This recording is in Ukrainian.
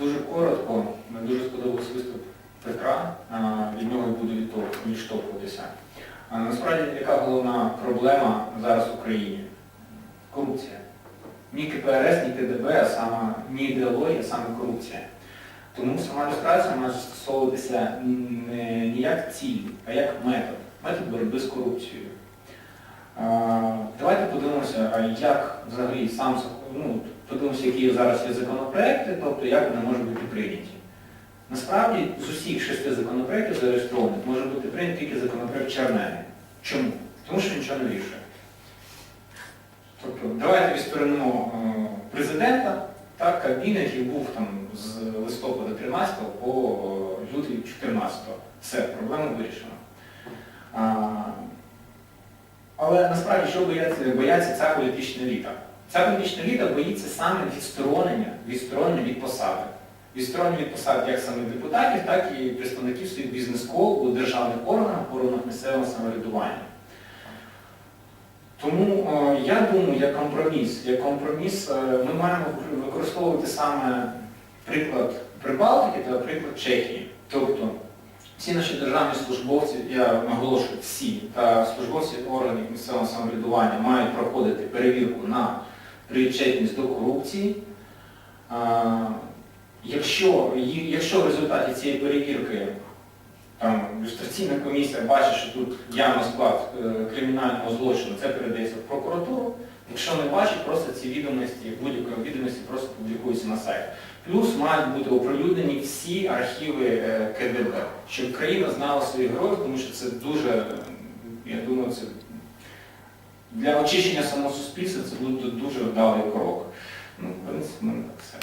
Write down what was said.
Дуже коротко, мені дуже сподобався виступ Петра, від нього буду відштовхуватися. Насправді, яка головна проблема зараз в Україні? Корупція. Ні КПРС, ні КДБ, а саме ні ідеологія, а саме корупція. Тому сама люстрація має застосовуватися не, не як ціль, а як метод. Метод боротьби з корупцією. Давайте подивимося, як взагалі сам ну, подивимося, які зараз є законопроекти, тобто як вони можуть бути прийняті. Насправді з усіх шести законопроєктів зареєстрованих може бути прийнятий тільки законопроект Чернений. Чому? Тому що нічого не вирішує. Тобто, давайте відсторонимо е, президента, так, Кабмін, який був там з листопада 13 по е, лютий 14. Все, проблема вирішена. Але насправді, що бояться, бояться ця політична еліта? Ця політична еліта боїться саме відсторонення, відсторонення від посади. Відсторонення від посад як саме депутатів, так і представників своїх бізнес-кол у державних органах, органах місцевого самоврядування. Тому е, я думаю, як компроміс, як компроміс е, ми маємо використовувати саме приклад Прибалтики та приклад Чехії. Тобто всі наші державні службовці, я наголошую, всі та службовці органів місцевого самоврядування мають проходити перевірку на причетність до корупції. Якщо, якщо в результаті цієї перевірки там, люстраційна комісія бачить, що тут явно склад е, кримінального злочину, це передається в прокуратуру. Якщо не бачить, просто ці відомості, будь-які відомості просто публікуються на сайті. Плюс мають бути оприлюднені всі архіви е, КДБ, щоб країна знала своїх героїв, тому що це дуже, я думаю, це для очищення самого суспільства це буде дуже вдалий крок. Ну, в принципі, мене так все.